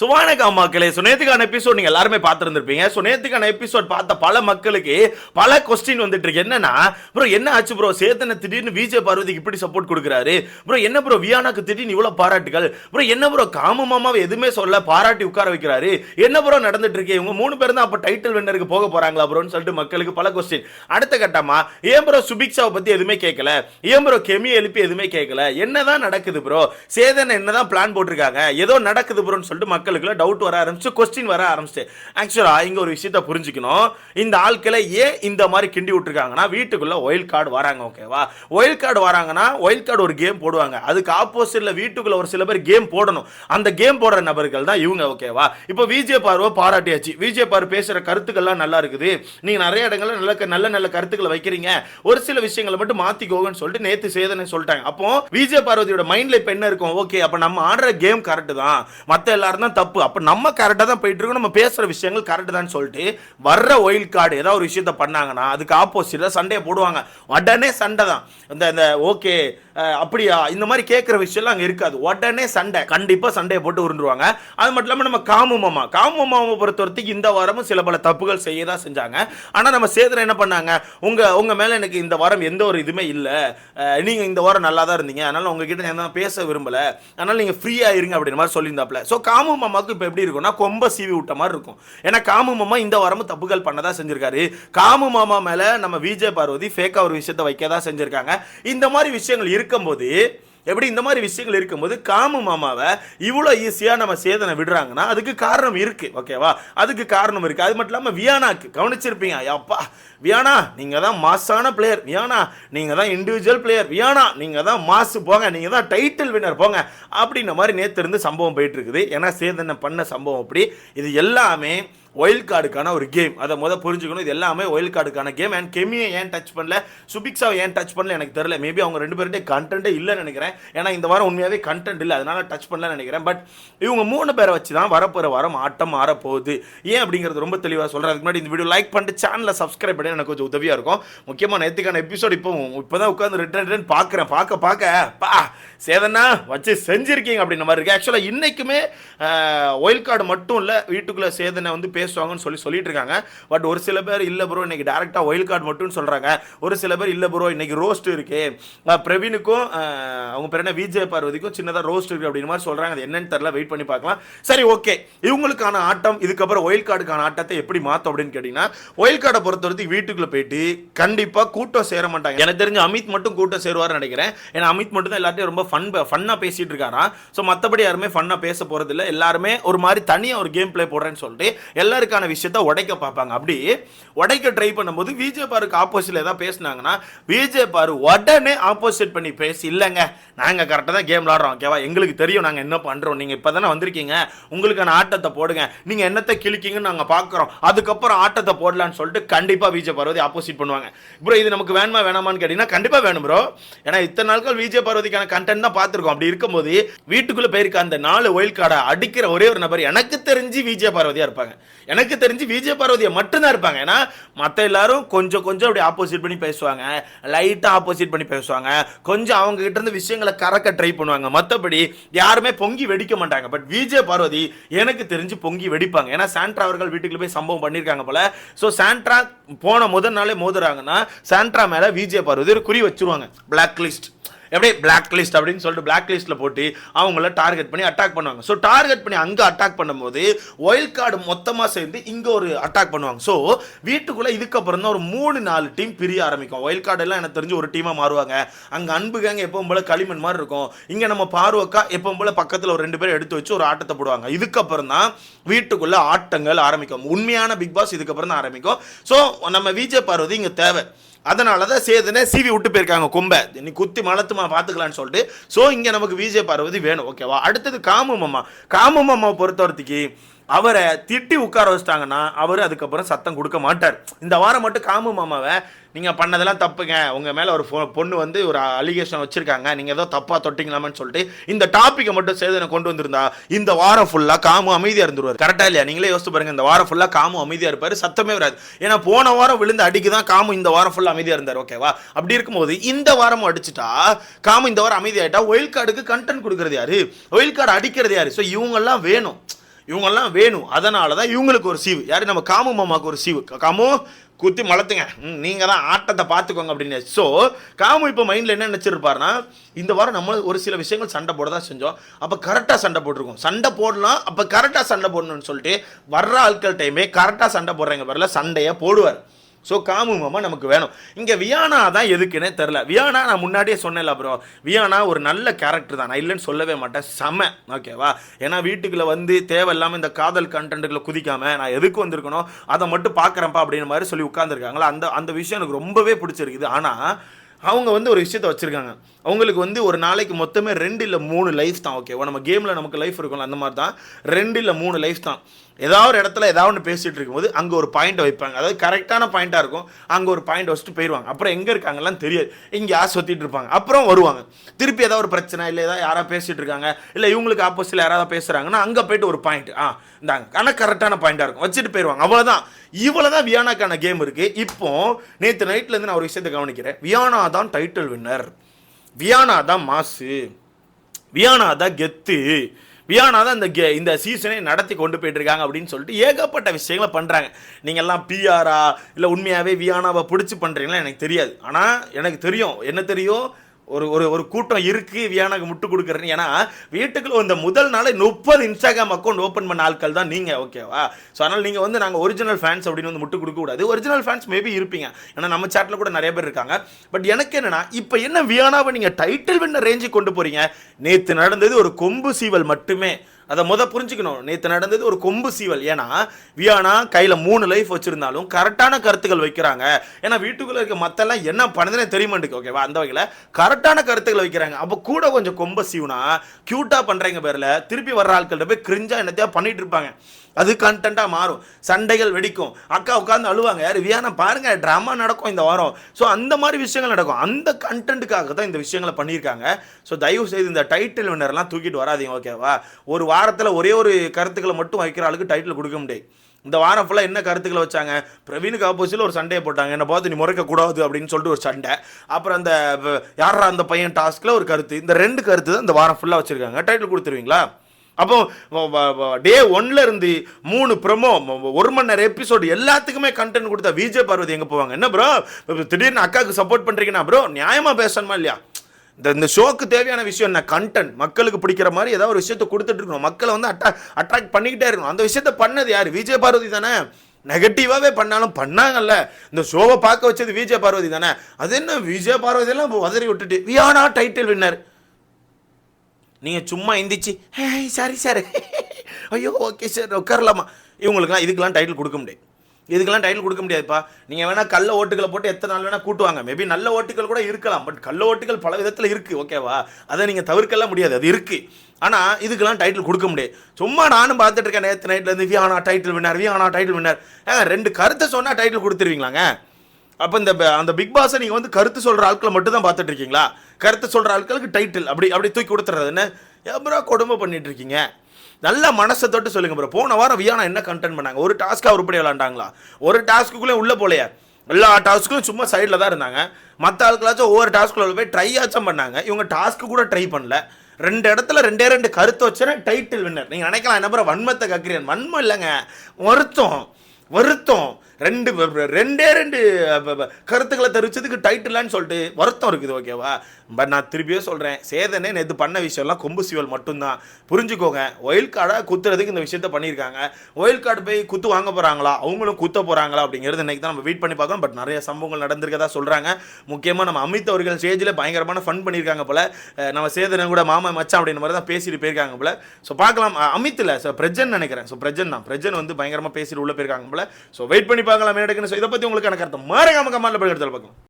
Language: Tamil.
ஸோ வணக்கம் மக்களே ஸோ எபிசோட் நீங்க எல்லாருமே பார்த்துருந்துருப்பீங்க. ஸோ எபிசோட் பார்த்த பல மக்களுக்கு பல கொஸ்டின் வந்துட்டு இருக்கு என்னன்னா ப்ரோ என்ன ஆச்சு ப்ரோ சேத்தனை திடீர்னு விஜய் பார்வதிக்கு இப்படி சப்போர்ட் கொடுக்குறாரு. ப்ரோ என்ன ப்ரோ வியானாக்கு திடீர்னு இவ்வளவு பாராட்டுகள். ப்ரோ என்ன ப்ரோ காம மாமாவை எதுவுமே சொல்ல பாராட்டி உட்கார வைக்கிறாரு. என்ன ப்ரோ நடந்துட்டு இருக்கு? இவங்க மூணு பேர் தான் அப்ப டைட்டில் வின்னருக்கு போக போறாங்களா ப்ரோன்னு சொல்லிட்டு மக்களுக்கு பல கொஸ்டின் அடுத்த கட்டமா ஏன் ப்ரோ சுபிக்ஷாவை பத்தி எதுவுமே கேட்கல ஏன் ப்ரோ கெமி எழுப்பி எதுவுமே கேட்கல என்னதான் நடக்குது ப்ரோ சேதனை என்னதான் பிளான் போட்டிருக்காங்க? ஏதோ நடக்குது ப்ரோன்னு சொல்லிட்டு மக்களுக்குள்ள டவுட் வர ஆரம்பிச்சு கொஸ்டின் வர ஆரம்பிச்சு. ஆக்சுவலா இங்க ஒரு விஷயத்த புரிஞ்சுக்கணும். இந்த ஆட்களை ஏன் இந்த மாதிரி கிண்டி விட்டுருக்காங்கன்னா வீட்டுக்குள்ள ஒயில் கார்டு வராங்க ஓகேவா ஒயில் கார்டு வராங்கன்னா ஒயில் கார்டு ஒரு கேம் போடுவாங்க. அதுக்கு ஆப்போசிட்ல வீட்டுக்குள்ள ஒரு சில பேர் கேம் போடணும். அந்த கேம் போடுற நபர்கள் தான் இவங்க ஓகேவா இப்போ விஜய் பார்வை பாராட்டியாச்சு. விஜய் பார்வை பேசுற கருத்துக்கள்லாம் நல்லா இருக்குது. நீங்க நிறைய இடங்கள்ல நல்ல நல்ல நல்ல கருத்துக்களை வைக்கிறீங்க. ஒரு சில விஷயங்களை மட்டும் மாத்திக்கோங்கன்னு சொல்லிட்டு நேத்து சேதனை சொல்லிட்டாங்க. அப்போ விஜய் பார்வதியோட மைண்ட்ல இப்ப என்ன இருக்கும்? ஓகே அப்ப நம்ம ஆடுற கேம் கரெக்ட் தான். மத்த எல்லாரும் தான் தப்பு. அப்போ நம்ம கரெக்டாக தான் போயிட்டு இருக்கோம் நம்ம பேசுகிற விஷயங்கள் கரெக்டு தான் சொல்லிட்டு வர்ற ஒயில் கார்டு ஏதாவது ஒரு விஷயத்த பண்ணாங்கன்னா அதுக்கு ஆப்போசிட்டில் சண்டையை போடுவாங்க. உடனே சண்டை தான். இந்த இந்த ஓகே அப்படியா? இந்த மாதிரி கேட்குற விஷயம்லாம் அங்கே இருக்காது. உடனே சண்டை. கண்டிப்பாக சண்டையை போட்டு உருண்டுருவாங்க. அது மட்டும் இல்லாமல் நம்ம காமு மாமா. காமு மாமாவை பொறுத்த வரைக்கும் இந்த வாரமும் சில பல தப்புகள் செய்ய தான் செஞ்சாங்க. ஆனால் நம்ம சேதனை என்ன பண்ணாங்க? உங்கள் உங்கள் மேலே எனக்கு இந்த வாரம் எந்த ஒரு இதுவுமே இல்லை. நீங்கள் இந்த வாரம் நல்லா தான் இருந்தீங்க. அதனால் உங்ககிட்ட நான் பேச விரும்பலை. அதனால் நீங்கள் ஃப்ரீயாக இருங்க அப்படின்ற மாதிரி சொல்லியிருந்தாப்ல ஸோ காமு மாமாவுக்கு இப்போ எப்படி இருக்கும்னா கொம்ப சீவி விட்ட மாதிரி இருக்கும். ஏன்னா காமு மாமா இந்த வாரமும் தப்புகள் பண்ணதா செஞ்சிருக்காரு. காமு மாமா மேலே நம்ம விஜய் பார்வதி ஃபேக்காக ஒரு விஷயத்தை வைக்க தான் செஞ்சுருக்காங்க. இந்த மாதிரி விஷயங்கள் இருக்கு இருக்கும்போது எப்படி இந்த மாதிரி விஷயங்கள் இருக்கும்போது காமு மாமாவை இவ்வளோ ஈஸியாக நம்ம சேதனை விடுறாங்கன்னா அதுக்கு காரணம் இருக்குது ஓகேவா அதுக்கு காரணம் இருக்குது அது மட்டும் இல்லாமல் வியானாக்கு கவனிச்சிருப்பீங்க அப்பா வியானா நீங்கள் தான் மாஸான பிளேயர் வியானா நீங்கள் தான் இண்டிவிஜுவல் பிளேயர் வியானா நீங்கள் தான் மாசு போங்க. நீங்கள் தான் டைட்டில் வின்னர் போங்க. அப்படின்ற மாதிரி நேற்று இருந்து சம்பவம் போயிட்டு இருக்குது. ஏன்னா சேதனை பண்ண சம்பவம் அப்படி. இது எல்லாமே ஒயில் கார்டுக்கான ஒரு கேம் அதை முத புரிஞ்சுக்கணும். இது எல்லாமே ஒயில் கார்டுக்கான கேம் அண்ட் கெமியை ஏன் டச் பண்ணல? சுபிக்ஸாவை ஏன் டச் பண்ணல? எனக்கு தெரியல. மேபி அவங்க ரெண்டு பேர்கிட்ட கண்டென்ட்டே இல்லைன்னு நினைக்கிறேன். ஏன்னா இந்த வாரம் உண்மையாகவே கண்டென்ட் இல்லை. அதனால டச் பண்ணலன்னு நினைக்கிறேன். பட் இவங்க மூணு பேரை வச்சு தான் வரப்போகிற வாரம் ஆட்டம் மாறப்போகுது. ஏன் அப்படிங்கிறது ரொம்ப தெளிவாக சொல்கிறேன் அதுக்கு முன்னாடி இந்த வீடியோ லைக் பண்ணிட்டு சேனலை சப்ஸ்கிரைப் பண்ணி எனக்கு கொஞ்சம் உதவியாக இருக்கும். முக்கியமாக நேற்றுக்கான எபிசோட் இப்போ இப்போ தான் உட்காந்து ரிட்டர்ன் ரிட்டர்ன் பார்க்குறேன். பார்க்க பார்க்க. பா சேதனா வச்சு செஞ்சுருக்கீங்க அப்படின்ற மாதிரி இருக்குது ஆக்சுவலாக இன்றைக்குமே ஒயில் கார்டு மட்டும் இல்லை வீட்டுக்குள்ளே சேதனை வந்து பேசுவாங்கன்னு சொல்லி சொல்லிட்டு இருக்காங்க பட் ஒரு சில பேர் இல்லை ப்ரோ இன்னைக்கு டேரெக்டாக ஒயில் கார்டு மட்டும் சொல்கிறாங்க ஒரு சில பேர் இல்லை ப்ரோ இன்னைக்கு ரோஸ்ட் இருக்கு. பிரவீனுக்கும் அவங்க பேர் என்ன? விஜய் பார்வதிக்கும் சின்னதாக ரோஸ்ட் இருக்கு அப்படின்னு மாதிரி சொல்கிறாங்க அது என்னன்னு தெரில வெயிட் பண்ணி பார்க்கலாம். சரி ஓகே இவங்களுக்கான ஆட்டம் இதுக்கப்புறம் ஒயில் கார்டுக்கான ஆட்டத்தை எப்படி மாற்றும் அப்படின்னு கேட்டிங்கன்னா ஒயில் கார்டை பொறுத்த வரைக்கும் வீட்டுக்குள்ளே போயிட்டு கண்டிப்பாக கூட்டம் சேர மாட்டாங்க. எனக்கு தெரிஞ்சு அமித் மட்டும் கூட்டம் சேருவார்னு நினைக்கிறேன். ஏன்னா அமித் மட்டும் தான் எல்லாத்தையும் ரொம்ப ஃபன் ஃபன்னாக பேசிட்டு இருக்காராம். ஸோ மற்றபடி யாருமே ஃபன்னாக பேச போகிறது இல்லை எல்லாருமே ஒரு மாதிரி தனியாக ஒரு கேம் ப்ளே போடுறேன்னு சொல்லிட்டு எல்லாருக்கான விஷயத்த உடைக்க பார்ப்பாங்க. அப்படி உடைக்க ட்ரை பண்ணும்போது விஜய் பாருக்கு ஆப்போசிட்ல ஏதாவது பேசுனாங்கன்னா விஜய் பாரு உடனே ஆப்போசிட் பண்ணி பேசி இல்லைங்க நாங்கள் கரெக்டாக தான் கேம் விளாடுறோம் ஓகேவா எங்களுக்கு தெரியும் நாங்கள் என்ன பண்ணுறோம் நீங்கள் இப்போ தானே வந்திருக்கீங்க. உங்களுக்கான ஆட்டத்தை போடுங்க. நீங்கள் என்னத்தை கிழிக்கிங்கன்னு நாங்கள் பார்க்குறோம். அதுக்கப்புறம் ஆட்டத்தை போடலான்னு சொல்லிட்டு கண்டிப்பாக விஜய் பார்வதி ஆப்போசிட் பண்ணுவாங்க. ப்ரோ இது நமக்கு வேணுமா வேணாமான்னு கேட்டிங்கன்னா கண்டிப்பாக வேணும் ப்ரோ ஏன்னா இத்தனை நாட்கள் விஜய் பார்வதிக்கான கண்டென்ட் தான் பார்த்துருக்கோம். அப்படி இருக்கும்போது வீட்டுக்குள்ளே போயிருக்க அந்த நாலு ஒயில் கார்டை அடிக்கிற ஒரே ஒரு நபர் எனக்கு தெரிஞ்சு விஜய் பார்வதியாக இருப்பாங்க. எனக்கு தெரிஞ்சு விஜய் பார்வதியை மட்டும்தான் இருப்பாங்க. ஏன்னா மற்ற எல்லாரும் கொஞ்சம் கொஞ்சம் அப்படி ஆப்போசிட் பண்ணி பேசுவாங்க. லைட்டாக ஆப்போசிட் பண்ணி பேசுவாங்க. கொஞ்சம் அவங்க கிட்ட இருந்து விஷயங்களை கறக்க ட்ரை பண்ணுவாங்க. மற்றபடி யாருமே பொங்கி வெடிக்க மாட்டாங்க. பட் விஜய் பார்வதி எனக்கு தெரிஞ்சு பொங்கி வெடிப்பாங்க. ஏன்னா சாண்ட்ரா அவர்கள் வீட்டுக்குள்ள போய் சம்பவம் பண்ணியிருக்காங்க போல. ஸோ சாண்ட்ரா போன முதல் நாளே மோதுறாங்கன்னா சாண்ட்ரா மேலே விஜய் பார்வதி ஒரு குறி வச்சிருவாங்க. பிளாக் லிஸ்ட் எப்படி பிளாக் லிஸ்ட் அப்படின்னு சொல்லிட்டு பிளாக் லிஸ்ட்டில் போட்டு அவங்கள டார்கெட் பண்ணி அட்டாக் பண்ணுவாங்க. ஸோ டார்கெட் பண்ணி அங்கே அட்டாக் பண்ணும்போது ஒயில் கார்டு மொத்தமாக சேர்ந்து இங்கே ஒரு அட்டாக் பண்ணுவாங்க. ஸோ வீட்டுக்குள்ளே இதுக்கப்புறம் தான் ஒரு மூணு நாலு டீம் பிரிய ஆரம்பிக்கும். ஒயில் கார்டெல்லாம் எனக்கு தெரிஞ்சு ஒரு டீமாக மாறுவாங்க. அங்கே அன்பு கேங்க எப்பவும் போல களிமண் மாதிரி இருக்கும். இங்கே நம்ம பார்வக்கா எப்பவும் போல பக்கத்தில் ஒரு ரெண்டு பேரும் எடுத்து வச்சு ஒரு ஆட்டத்தை போடுவாங்க. இதுக்கப்புறம் தான் வீட்டுக்குள்ளே ஆட்டங்கள் ஆரம்பிக்கும். உண்மையான பிக் பாஸ் இதுக்கப்புறம் தான் ஆரம்பிக்கும். ஸோ நம்ம விஜய் பார்வதி இங்கே தேவை. அதனால தான் சேதனை சீவி விட்டு போயிருக்காங்க கொம்பை. நீ குத்தி மலத்துமா பார்த்துக்கலான்னு சொல்லிட்டு. ஸோ இங்கே நமக்கு விஜய் பார்வதி வேணும் ஓகேவா அடுத்தது காமு மாமா. காமு மாமாவை அவரை திட்டி உட்கார வச்சிட்டாங்கன்னா அவர் அதுக்கப்புறம் சத்தம் கொடுக்க மாட்டார். இந்த வாரம் மட்டும் காமு மாமாவை நீங்கள் பண்ணதெல்லாம் தப்புங்க. உங்கள் மேலே ஒரு பொ- பொண்ணு வந்து ஒரு அலிகேஷன் வச்சுருக்காங்க. நீங்கள் ஏதோ தப்பாக தொட்டிங்களாமான்னு சொல்லிட்டு இந்த டாப்பிக்கை மட்டும் சேதனை கொண்டு வந்திருந்தா இந்த வாரம் ஃபுல்லாக காமு அமைதியாக இருந்துருவார். கரெக்டாக இல்லையா? நீங்களே யோசிச்சு பாருங்கள் இந்த வாரம் ஃபுல்லாக காமு அமைதியாக இருப்பார் சத்தமே வராது. ஏன்னா போன வாரம் விழுந்து அடிக்கு தான் காமு இந்த வாரம் ஃபுல்லாக அமைதியாக இருந்தார் ஓகேவா அப்படி இருக்கும்போது இந்த வாரமும் அடிச்சுட்டா காமு இந்த வாரம் அமைதியாகிட்டா ஒயில் கார்டுக்கு கண்டென்ட் கொடுக்குறது யாரு? ஒயில் கார்டு அடிக்கிறது யாரு? ஸோ இவங்கெல்லாம் வேணும். இவங்கெல்லாம் வேணும் அதனால தான் இவங்களுக்கு ஒரு சீவு. யார்? நம்ம காமு மாமாவுக்கு ஒரு சீவு. காமு குத்தி மலத்துங்க. நீங்கள் தான் ஆட்டத்தை பார்த்துக்கோங்க அப்படின்னு. ஸோ காமு இப்போ மைண்டில் என்ன நினச்சிருப்பாருன்னா இந்த வாரம் நம்ம ஒரு சில விஷயங்கள் சண்டை போட தான் செஞ்சோம். அப்போ கரெக்டாக சண்டை போட்டிருக்கோம். சண்டை போடலாம். அப்போ கரெக்டாக சண்டை போடணும்னு சொல்லிட்டு வர்ற ஆட்கள் டைமே கரெக்டாக சண்டை போடுறேங்க வரல சண்டையை போடுவார். ஸோ காமு மாமா நமக்கு வேணும். இங்கே வியானா தான் எதுக்குன்னே தெரில வியானா நான் முன்னாடியே சொன்னேன்ல ப்ரோ வியானா ஒரு நல்ல கேரக்டர் தான். நான் இல்லைன்னு சொல்லவே மாட்டேன். செம. ஓகேவா ஏன்னா வீட்டுக்குள்ளே வந்து தேவையில்லாமல் இந்த காதல் கண்டென்ட்டுக்குள்ள குதிக்காமல் நான் எதுக்கு வந்திருக்கணும் அதை மட்டும் பார்க்குறேன்ப்பா அப்படின்னு மாதிரி சொல்லி உட்காந்துருக்காங்களா அந்த அந்த விஷயம் எனக்கு ரொம்பவே பிடிச்சிருக்குது. ஆனால் அவங்க வந்து ஒரு விஷயத்த வச்சுருக்காங்க. அவங்களுக்கு வந்து ஒரு நாளைக்கு மொத்தமே ரெண்டு இல்லை மூணு லைஃப் தான். ஓகேவா நம்ம கேமில் நமக்கு லைஃப் இருக்கும்ல அந்த மாதிரி தான். ரெண்டு இல்லை மூணு லைஃப் தான். ஏதாவது ஒரு இடத்துல ஏதாவது ஒன்று பேசிகிட்டு இருக்கும்போது அங்கே ஒரு பாயிண்ட் வைப்பாங்க. அதாவது கரெக்டான பாயிண்ட்டாக இருக்கும். அங்கே ஒரு பாயிண்ட் வச்சுட்டு போயிடுவாங்க அப்புறம் எங்கே இருக்காங்கலாம் தெரியாது. இங்கே யார் சுற்றிட்டு இருப்பாங்க? அப்புறம் வருவாங்க. திருப்பி ஏதாவது ஒரு பிரச்சனை இல்லை ஏதாவது யாராவது பேசிகிட்டு இருக்காங்க இல்லை இவங்களுக்கு ஆப்போசிட்டில் யாராவது பேசுகிறாங்கன்னா அங்கே போயிட்டு ஒரு பாயிண்ட் ஆ இந்தாங்க. ஆனால் கரெக்டான பாயிண்ட்டாக இருக்கும். வச்சுட்டு போயிடுவாங்க அவ்வளோதான் இவ்வளோ தான் வியானாக்கான கேம் இருக்குது இப்போ நேற்று நைட்லேருந்து நான் ஒரு விஷயத்தை கவனிக்கிறேன். வியானா தான் டைட்டில் வின்னர் வியானா தான் மாசு. வியானா தான் கெத்து. வியானா தான் இந்த கே இந்த சீசனை நடத்தி கொண்டு போயிட்டு இருக்காங்க அப்படின்னு சொல்லிட்டு ஏகப்பட்ட விஷயங்களை பண்ணுறாங்க நீங்கள்லாம் பிஆரா இல்லை உண்மையாகவே வியானாவை பிடிச்சி பண்ணுறீங்களா எனக்கு தெரியாது. ஆனால் எனக்கு தெரியும். என்ன தெரியும்? ஒரு ஒரு ஒரு கூட்டம் இருக்கு வியானாக்கு முட்டு கொடுக்குறேன்னு. ஏன்னா வீட்டுக்குள்ள வந்த முதல் நாளே முப்பது இன்ஸ்டாகிராம் அக்கௌண்ட் ஓப்பன் பண்ண ஆட்கள் தான் நீங்கள் ஓகேவா ஸோ அதனால் நீங்கள் வந்து நாங்கள் ஒரிஜினல் ஃபேன்ஸ் அப்படின்னு வந்து முட்டு கொடுக்க கூடாது. ஒரிஜினல் ஃபேன்ஸ் மேபி இருப்பீங்க. ஏன்னா நம்ம சேட்டில் கூட நிறைய பேர் இருக்காங்க. பட் எனக்கு என்னன்னா இப்போ என்ன வியானாவை நீங்கள் டைட்டில் வின்ன ரேஞ்சுக்கு கொண்டு போறீங்க? நேற்று நடந்தது ஒரு கொம்பு சீவல் மட்டுமே. அதை முத புரிஞ்சுக்கணும். நேற்று நடந்தது ஒரு கொம்பு சீவல். ஏன்னா வியானா கையில் மூணு லைஃப் வச்சுருந்தாலும் கரெக்டான கருத்துக்கள் வைக்கிறாங்க. ஏன்னா வீட்டுக்குள்ளே இருக்க மற்றெல்லாம் என்ன பண்ணுதுன்னே தெரிய மாட்டேங்குது ஓகேவா? அந்த வகையில் கரெக்டான கருத்துக்கள் வைக்கிறாங்க. அப்போ கூட கொஞ்சம் கொம்ப சீவுனா க்யூட்டாக பண்ணுறீங்க பேரில். திருப்பி வர்ற ஆட்கள்கிட்ட போய் கிரிஞ்சாக என்னத்தையா பண்ணிகிட்டு இருப்பாங்க. அது கண்டென்ட்டாக மாறும். சண்டைகள் வெடிக்கும். அக்கா உட்காந்து அழுவாங்க. யார் வியானா பாருங்க ட்ராமா நடக்கும் இந்த வாரம். ஸோ அந்த மாதிரி விஷயங்கள் நடக்கும். அந்த கண்டென்ட்டுக்காக தான் இந்த விஷயங்களை பண்ணியிருக்காங்க. ஸோ தயவு செய்து இந்த டைட்டில் வினர்லாம் தூக்கிட்டு வராதீங்க ஓகேவா ஒரு வாரத்தில் ஒரே ஒரு கருத்துக்களை மட்டும் வைக்கிற ஆளுக்கு டைட்டில் கொடுக்க முடியாது இந்த வாரம் ஃபுல்லாக என்ன கருத்துக்களை வச்சாங்க? பிரவீனுக்கு ஆப்போசிட்டில் ஒரு சண்டையை போட்டாங்க. என்னை பார்த்து நீ முறைக்கக்கூடாது அப்படின்னு சொல்லிட்டு ஒரு சண்டை. அப்புறம் அந்த யாரா அந்த பையன் டாஸ்கில் ஒரு கருத்து. இந்த ரெண்டு கருத்து தான் இந்த வாரம் ஃபுல்லாக வச்சுருக்காங்க. டைட்டில் கொடுத்துருவீங்களா? அப்போ டே ஒன்ல இருந்து மூணு ப்ரமோ ஒரு மணி நேரம் எபிசோடு எல்லாத்துக்குமே கண்டென்ட் கொடுத்தா விஜய் பார்வதி எங்கே போவாங்க? என்ன ப்ரோ திடீர்னு அக்காவுக்கு சப்போர்ட் பண்ணுறீங்கன்னா ப்ரோ நியாயமாக பேசணுமா இல்லையா? இந்த இந்த ஷோக்கு தேவையான விஷயம் என்ன? கண்டென்ட் மக்களுக்கு பிடிக்கிற மாதிரி ஏதாவது ஒரு விஷயத்தை கொடுத்துட்டு இருக்கணும். மக்களை வந்து அட்டா அட்ராக்ட் பண்ணிக்கிட்டே இருக்கணும். அந்த விஷயத்த பண்ணது யார்? விஜய் பார்வதி தானே? நெகட்டிவாகவே பண்ணாலும் பண்ணாங்கல்ல. இந்த ஷோவை பார்க்க வச்சது விஜய் பார்வதி தானே? அது என்ன? விஜய் பார்வதி எல்லாம் உதறி விட்டுட்டு வியானா டைட்டில் வின்னர் நீங்கள் சும்மா எந்திரிச்சு ஹே சாரி சார். ஐயோ ஓகே சார் உட்காரலாமா? இவங்களுக்குலாம் இதுக்கெல்லாம் டைட்டில் கொடுக்க முடியாது. இதுக்கெல்லாம் டைட்டில் கொடுக்க முடியாதுப்பா. நீங்கள் வேணால் கள்ள ஓட்டுகளை போட்டு எத்தனை நாள் வேணால் கூட்டுவாங்க மேபி நல்ல ஓட்டுகள் கூட இருக்கலாம் பட் கள்ள ஓட்டுகள் பல விதத்தில் இருக்குது ஓகேவா அதை நீங்கள் தவிர்க்கலாம் முடியாது அது இருக்குது ஆனால் இதுக்கெல்லாம் டைட்டில் கொடுக்க முடியாது. சும்மா நானும் பார்த்துட்டு இருக்கேன் நேற்று நைட்லேருந்து Viana title winner Viana title winner ஏங்க ரெண்டு கருத்தை சொன்னால் டைட்டில் கொடுத்துருவீங்களாங்க? அப்போ இந்த அந்த பிக் பாஸை நீங்கள் வந்து கருத்து சொல்கிற ஆட்களை மட்டும் தான் பார்த்துட்டு இருக்கீங்களா கருத்து சொல்கிற ஆட்களுக்கு டைட்டில் அப்படி அப்படி தூக்கி கொடுத்துறது என்ன? எவ்வளோ கொடுமை பண்ணிட்டு இருக்கீங்க நல்ல மனசை தொட்டு சொல்லுங்க ப்ரோ போன வாரம் வியானா என்ன கண்டென்ட் பண்ணாங்க? ஒரு டாஸ்க்காக உருப்படி விளாண்டாங்களா? ஒரு டாஸ்க்குள்ளே உள்ளே போலையே. எல்லா டாஸ்க்கும் சும்மா சைடில் தான் இருந்தாங்க. மற்ற ஆட்களாச்சும் ஒவ்வொரு டாஸ்க்குள்ள போய் ட்ரை ஆச்சும் பண்ணாங்க. இவங்க டாஸ்க்கு கூட ட்ரை பண்ணல. ரெண்டு இடத்துல ரெண்டே ரெண்டு கருத்து வச்சுனா டைட்டில் வின்னர் நீங்கள் நினைக்கலாம் என்ன ப்ரோ வன்மத்தை கக்கிறேன் வன்மம் இல்லைங்க. வருத்தம். வருத்தம். ரெண்டு ரெண்டே ரெண்டு கருத்துக்களை தெரிவிச்சதுக்கு டைட்டிலான்னு சொல்லிட்டு வருத்தம் இருக்குது ஓகேவா பட் நான் திருப்பியே சொல்கிறேன் சேதனே நேற்று பண்ண விஷயம்லாம் கொம்பு சிவல் மட்டும்தான். புரிஞ்சுக்கோங்க ஒயில் கார்டை குத்துறதுக்கு இந்த விஷயத்த பண்ணியிருக்காங்க. ஒயில் கார்டு போய் குத்து வாங்க போகிறாங்களா அவங்களும் குத்த போகிறாங்களா அப்படிங்கிறது இன்றைக்கி தான் நம்ம வெயிட் பண்ணி பார்க்கணும். பட் நிறைய சம்பவங்கள் நடந்திருக்கதா சொல்கிறாங்க முக்கியமாக நம்ம அமித் அவர்கள் ஸ்டேஜில் பயங்கரமான ஃபன் பண்ணியிருக்காங்க போல. நம்ம சேதனை கூட மாமா மச்சான் அப்படின்ற மாதிரி தான் பேசிட்டு போயிருக்காங்க போல. ஸோ பார்க்கலாம். அஹ் அமித் இல்லை ஸோ பிரஜன் நினைக்கிறேன். ஸோ பிரஜன் தான். பிரஜன் வந்து பயங்கரமாக பேசிட்டு உள்ளே போயிருக்காங்க போல. ஸோ வெயிட் பண்ணி பார்க்கலாம் மேடக்குன்னு ஸோ இதை பற்றி உங்களுக்கு எனக்கு அர்த்தம். மாறகாம கமாலில் போய் எடுத்து பார்க்கலாம்.